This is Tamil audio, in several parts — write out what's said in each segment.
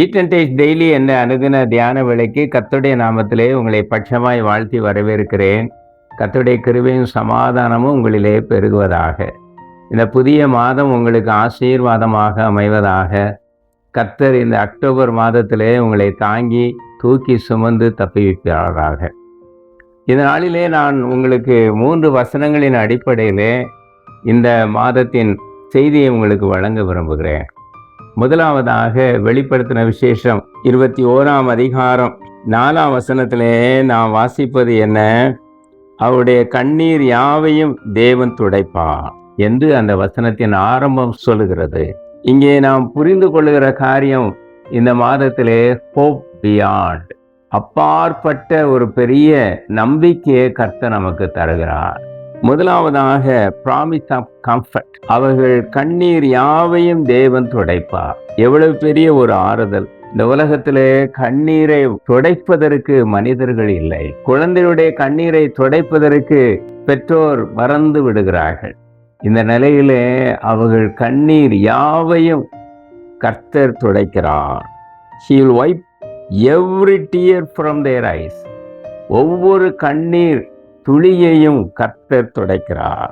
ஈட் அண்ட் டேஸ்ட் டெய்லி என்ன அனுதின தியான விலைக்கு கத்துடைய நாமத்திலே உங்களை பட்சமாய் வாழ்த்தி வரவேற்கிறேன். கத்துடைய கிருபையும் சமாதானமும் உங்களிலே பெருகுவதாக. இந்த புதிய மாதம் உங்களுக்கு ஆசீர்வாதமாக அமைவதாக. கத்தர் இந்த அக்டோபர் மாதத்திலே உங்களை தாங்கி தூக்கி சுமந்து தப்பிவிப்பாராக. இந்த நாளிலே நான் உங்களுக்கு மூன்று வசனங்களின் அடிப்படையிலே இந்த மாதத்தின் செய்தியை உங்களுக்கு வழங்க விரும்புகிறேன். முதலாவதாக வெளிப்படுத்தின விசேஷம் இருபத்தி ஓராம் அதிகாரம் நாலாம் வசனத்திலே நாம் வாசிப்பது என்ன? அவருடைய கண்ணீர் யாவையும் தேவன் துடைப்பா என்று அந்த வசனத்தின் ஆரம்பம் சொல்லுகிறது. இங்கே நாம் புரிந்து கொள்ளுகிற காரியம் இந்த மாதத்திலே ஹோப் பியாண்ட் அப்பாற்பட்ட ஒரு பெரிய நம்பிக்கையை கர்த்த நமக்கு தருகிறார். முதலாவதாக ப்ராமிஸ் ஆஃப் கம்ஃபர்ட் அவர்கள் கண்ணீர் யாவையும் தேவன் துடைப்பார். எவ்வளவு பெரிய ஒரு ஆறுதல். இந்த உலகத்திலே கண்ணீரை துடைப்பதற்கு மனிதர்கள் இல்லை. குழந்தையுடைய கண்ணீரை துடைப்பதற்கு பெற்றோர் மறந்து விடுகிறார்கள். இந்த நிலையிலே அவர்கள் கண்ணீர் யாவையும் கர்த்தர் துடைக்கிறார். Shall wipe every tear from their eyes ஒவ்வொரு கண்ணீர் துளியையும் கர்த்தர் துடைக்கிறார்.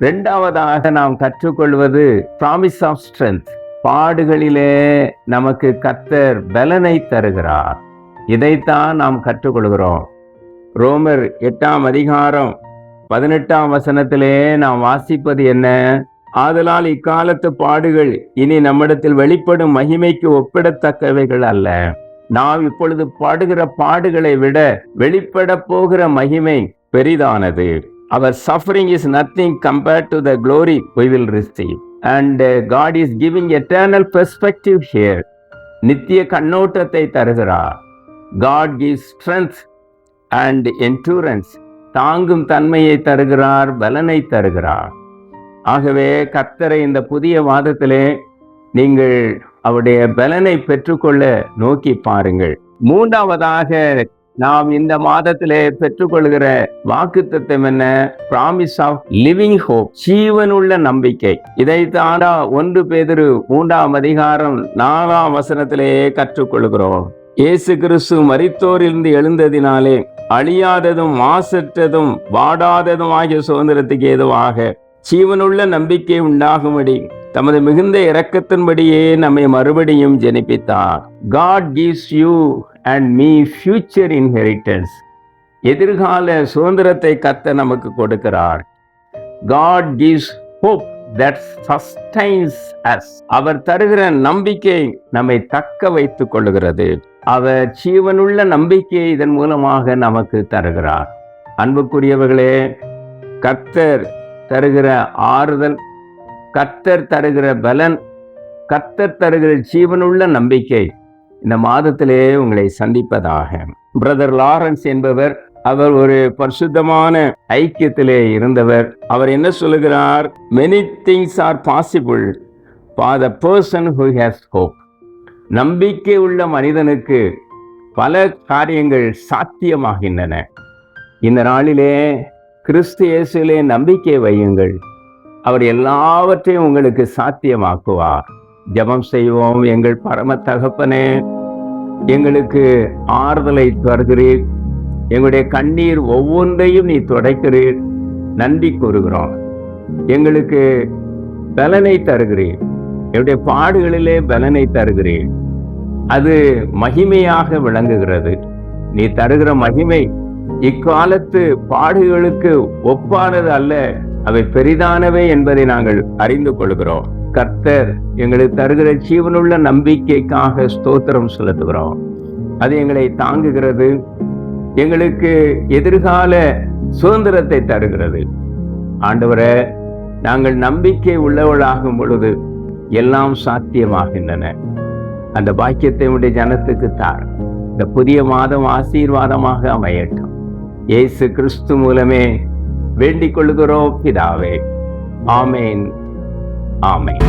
ரெண்டாவதாக நாம் கற்றுக்கொள்வது ப்ராமிஸ் ஆஃப் ஸ்ட்ரென்த் பாடுகளிலே நமக்கு கர்த்தர் பலனை தருகிறார். இதைத்தான் நாம் கற்றுக்கொள்கிறோம். ரோமர் எட்டாம் அதிகாரம் பதினெட்டாம் வசனத்திலே நாம் வாசிப்பது என்ன? ஆதலால் இக்காலத்து பாடுகள் இனி நம்மிடத்தில் வெளிப்படும் மகிமைக்கு ஒப்பிடத்தக்கவைகள் அல்ல. நாம் இப்பொழுது பாடுகிற பாடுகளை விட வெளிப்பட போகிற மகிமை பெரிதானது. அவர் suffering is nothing compared to the glory we will receive and God is giving eternal perspective here நித்திய கண்ணோட்டத்தை தருகிறார் God give strength and endurance தாங்கும் தன்மையை தருகிறார் பலனை தருகிறார். ஆகவே கர்த்தரை இந்த புதிய வாதத்திலே நீங்கள் அவருடைய பலனை பெற்றுக்கொள்ள நோக்கி பாருங்கள். மூன்றாவதாக நாம் இந்த மாதத்திலே பெற்றுக்கொள்கிற வாக்கு வாக்குத்தத்தம் என்ன? ப்ராமிஸ் ஆஃப் லிவிங் ஹோப் ஜீவனுள்ள நம்பிக்கை. இதைத்தான் ஒன்று பேதிரு மூன்றாம் அதிகாரம் நாலாம் வசனத்திலேயே கற்றுக்கொள்கிறோம். இயேசு கிறிஸ்து மரித்தோரிலிருந்து எழுந்ததினாலே அழியாததும் மாசற்றதும் வாடாததும் ஆகிய சுதந்திரத்துக்கு ஏதுவாக ஜீவனுள்ள நம்பிக்கை உண்டாகும்படி தமது மிகுந்த இரக்கத்தின்படியே நம்மை மறுபடியும் ஜெனிப்பித்தார். God gives you and me future inheritance எதிர்கால சுதந்திரத்தை கத்த நமக்கு கொடுக்கிறார். God gives hope that sustains us அவர் தருகிற நம்பிக்கை நம்மை தக்க வைத்துக் கொள்ளுகிறது. அவர் ஜீவனுள்ள நம்பிக்கையை இதன் மூலமாக நமக்கு தருகிறார். அன்புக்குரியவர்களே கர்த்தர் தருகிற ஆறுதல் கர்த்தர் தருகிற பலன் கர்த்தர் தருகிற ஜீவனுள்ள நம்பிக்கை இந்த மாதத்திலே உங்களை சந்திப்பதாக. பிரதர் லாரன்ஸ் என்பவர் அவர் ஒரு பரிசுத்தமான ஐக்கியத்திலே இருந்தவர். அவர் என்ன சொல்லுகிறார்? Many things are possible for the person who has hope நம்பிக்கை உள்ள மனிதனுக்கு பல காரியங்கள் சாத்தியமாகின்றன. இந்த நாளிலே கிறிஸ்து இயேசுலே நம்பிக்கை வையுங்கள். அவர் எல்லாவற்றையும் உங்களுக்கு சாத்தியமாக்குவார். ஜெபம் செய்வோம் எங்கள் பரம தகப்பனே. எங்களுக்கு ஆறுதலை தருகிறீர். எங்களுடைய கண்ணீர் ஒவ்வொன்றையும் நீ துடைக்கிறீர். நன்றி கூறுகிறோம். எங்களுக்கு பலனை தருகிறீர். என்னுடைய பாடுகளிலே பலனை தருகிறீர். அது மகிமையாக விளங்குகிறது. நீ தருகிற மகிமை இக்காலத்து பாடுகளுக்கு ஒப்பானது அல்ல. அவை பெரிதானவை என்பதை நாங்கள் அறிந்து கொள்கிறோம். கர்த்தர் எங்களுக்கு தருகிற ஜீவனுள்ள நம்பிக்கைக்காக ஸ்தோத்திரம் செலுத்துகிறோம். அது எங்களை தாங்குகிறது. எங்களுக்கு எதிர்கால சுதந்திரத்தை தருகிறது. ஆண்டவரே நாங்கள் நம்பிக்கை உள்ளவளாகும் பொழுது எல்லாம் சாத்தியமாகின்றன. அந்த பாக்கியத்தை உடைய ஜனத்துக்கு தார். இந்த புதிய மாதம் ஆசீர்வாதமாக அமையட்டும். இயேசு கிறிஸ்து மூலமே வேண்டிக் கொள்கிறோம் பிதாவே. ஆமேன். ஆமேன்.